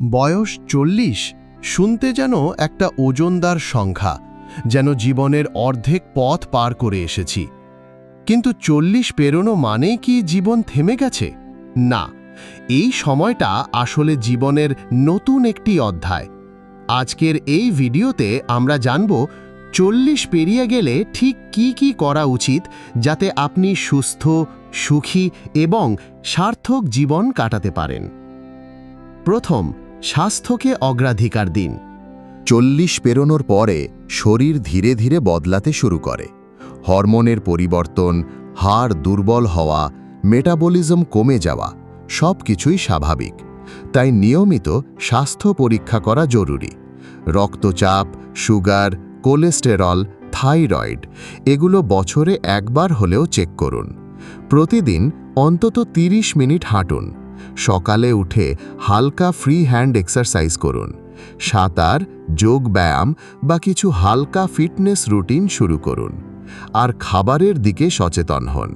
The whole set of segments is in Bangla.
বয়স চল্লিশ, শুনতে যেন একটা ওজনদার সংখ্যা, যেন জীবনের অর্ধেক পথ পার করে এসেছি। কিন্তু চল্লিশ পেরোনো মানে কি জীবন থেমে গেছে? না, এই সময়টা আসলে জীবনের নতুন একটি অধ্যায়। আজকের এই ভিডিওতে আমরা জানব চল্লিশ পেরিয়ে গেলে ঠিক কি কি করা উচিত যাতে আপনি সুস্থ, সুখী এবং সার্থক জীবন কাটাতে পারেন। প্রথম স্বাস্থ্যকে অগ্রাধিকার দিন। চল্লিশ পেরোনোর পরে শরীর ধীরে ধীরে বদলাতে শুরু করে। হরমোনের পরিবর্তন, হাড় দুর্বল হওয়া, মেটাবলিজম কমে যাওয়া সব কিছুই স্বাভাবিক। তাই নিয়মিত স্বাস্থ্য পরীক্ষা করা জরুরি। রক্তচাপ, সুগার, কোলেস্টেরল, থাইরয়েড, এগুলো বছরে একবার হলেও চেক করুন। প্রতিদিন অন্তত 30 মিনিট হাঁটুন। সকালে উঠে হালকা ফ্রি হ্যান্ড এক্সারসাইজ করুন। সাঁতার, যোগ ব্যায়াম বা কিছু হালকা ফিটনেস রুটিন শুরু করুন। আর খাবারের দিকে সচেতন হন।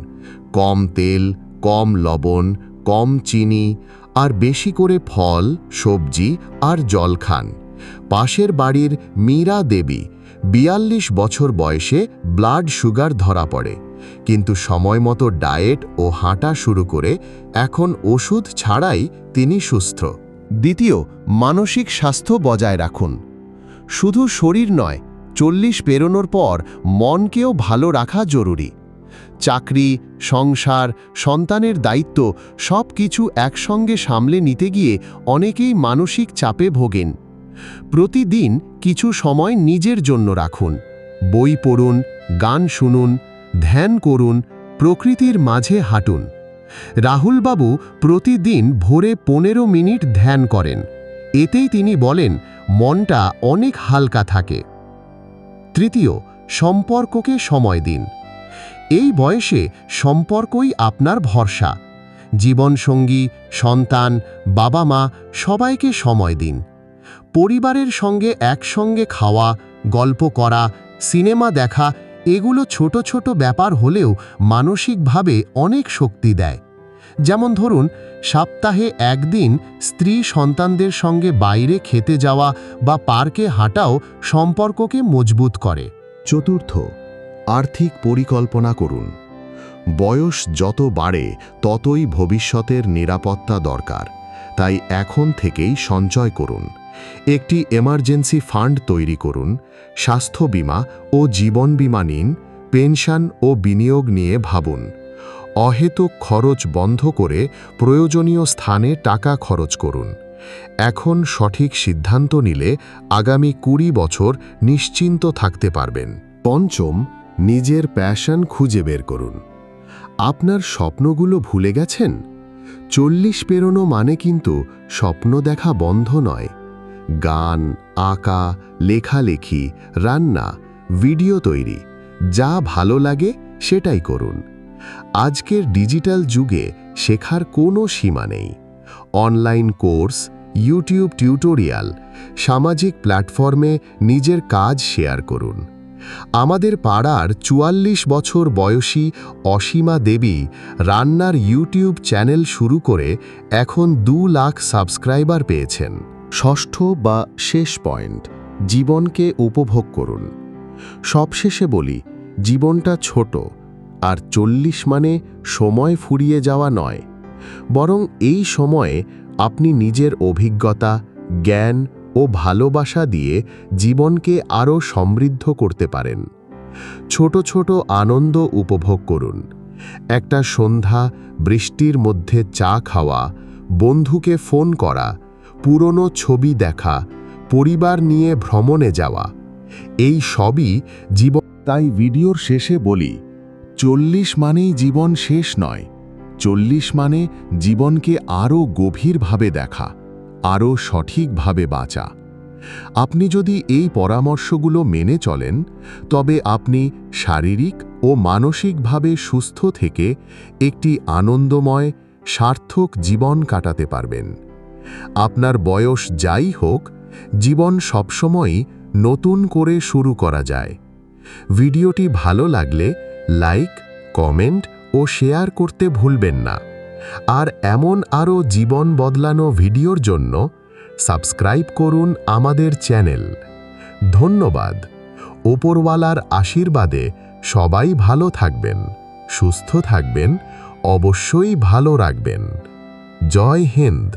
কম তেল, কম লবণ, কম চিনি আর বেশি করে ফল, সবজি আর জল খান। পাশের বাড়ির মীরা দেবী বিয়াল্লিশ বছর বয়সে ব্লাড সুগার ধরা পড়ে। কিন্তু সময়মতো ডায়েট ও হাঁটা শুরু করে এখন ওষুধ ছাড়াই তিনি সুস্থ। দ্বিতীয়, মানসিক স্বাস্থ্য বজায় রাখুন। শুধু শরীর নয়, চল্লিশ পেরোনোর পর মনকেও ভালো রাখা জরুরি। চাকরি, সংসার, সন্তানের দায়িত্ব সব কিছু একসঙ্গে সামলে নিতে গিয়ে অনেকেই মানসিক চাপে ভোগেন। প্রতিদিন কিছু সময় নিজের জন্য রাখুন। বই পড়ুন, গান শুনুন ধ্যান করুন, প্রকৃতির মাঝে হাঁটুন। রাহুলবাবু প্রতিদিন ভোরে পনেরো মিনিট ধ্যান করেন। এতেই তিনি বলেন, মনটা অনেক হালকা থাকে। তৃতীয়, সম্পর্ককে সময় দিন। এই বয়সে সম্পর্কই আপনার ভরসা। জীবনসঙ্গী, সন্তান বাবা মা সবাইকে সময় দিন। পরিবারের সঙ্গে একসঙ্গে খাওয়া, গল্প করা, সিনেমা দেখা এগুলো ছোট ছোট ব্যাপার হলেও মানসিকভাবে অনেক শক্তি দেয়। যেমন ধরুন, সপ্তাহে একদিন স্ত্রী সন্তানদের সঙ্গে বাইরে খেতে যাওয়া বা পার্কে হাঁটাও সম্পর্ককে মজবুত করে। চতুর্থ, আর্থিক পরিকল্পনা করুন। বয়স যত বাড়ে, ততই ভবিষ্যতের নিরাপত্তা দরকার। তাই এখন থেকেই সঞ্চয় করুন। একটি এমার্জেন্সি ফান্ড তৈরি করুন, স্বাস্থ্য বীমা ও জীবন বীমা নিন, পেনশন ও বিনিয়োগ নিয়ে ভাবুন। অহেতুক খরচ বন্ধ করে প্রয়োজনীয় স্থানে টাকা খরচ করুন। এখন সঠিক সিদ্ধান্ত নিলে আগামী কুড়ি বছর নিশ্চিন্ত থাকতে পারবেন। পঞ্চম, নিজের প্যাশন খুঁজে বের করুন। আপনার স্বপ্নগুলো ভুলে গেছেন? চল্লিশ পেরোনো মানে কিন্তু স্বপ্ন দেখা বন্ধ নয়। গান, আঁকা, লেখালেখি, রান্না, ভিডিও তৈরি, যা ভালো লাগে সেটাই করুন। আজকের ডিজিটাল যুগে শেখার কোনো সীমা নেই। অনলাইন কোর্স, ইউটিউব টিউটোরিয়াল, সামাজিক প্ল্যাটফর্মে নিজের কাজ শেয়ার করুন। আমাদের পাড়ার চুয়াল্লিশ বছর বয়সী অসীমা দেবী রান্নার ইউটিউব চ্যানেল শুরু করে এখন দু লাখ সাবস্ক্রাইবার পেয়েছেন। ষষ্ঠ বা শেষ পয়েন্ট, জীবনকে উপভোগ করুন। সবশেষে বলি, জীবনটা ছোট, আর চল্লিশ মানে সময় ফুরিয়ে যাওয়া নয়। বরং এই সময়ে আপনি নিজের অভিজ্ঞতা, জ্ঞান ও ভালোবাসা দিয়ে জীবনকে আরও সমৃদ্ধ করতে পারেন। ছোট ছোট আনন্দ উপভোগ করুন। একটা সন্ধ্যা, বৃষ্টির মধ্যে চা খাওয়া, বন্ধুকে ফোন করা পুরনো ছবি দেখা, পরিবার নিয়ে ভ্রমণে যাওয়া। এই সবই জীবন। তাই ভিডিওর শেষে বলি, চল্লিশ মানেই জীবন শেষ নয়। চল্লিশ মানে জীবনকে আরও গভীরভাবে দেখা, আরও সঠিকভাবে বাঁচা। আপনি যদি এই পরামর্শগুলো মেনে চলেন, তবে আপনি শারীরিক ও মানসিকভাবে সুস্থ থেকে একটি আনন্দময়, সার্থক জীবন কাটাতে পারবেন। আপনার বয়স যাই হোক, জীবন সবসময়ই নতুন করে শুরু করা যায়। ভিডিওটি ভালো লাগলে লাইক, কমেন্ট ও শেয়ার করতে ভুলবেন না। আর এমন আরও জীবন বদলানো ভিডিওর জন্য সাবস্ক্রাইব করুন আমাদের চ্যানেল। ধন্যবাদ। ওপরওয়ালার আশীর্বাদে সবাই ভালো থাকবেন, সুস্থ থাকবেন, অবশ্যই ভালো রাখবেন। জয় হিন্দ।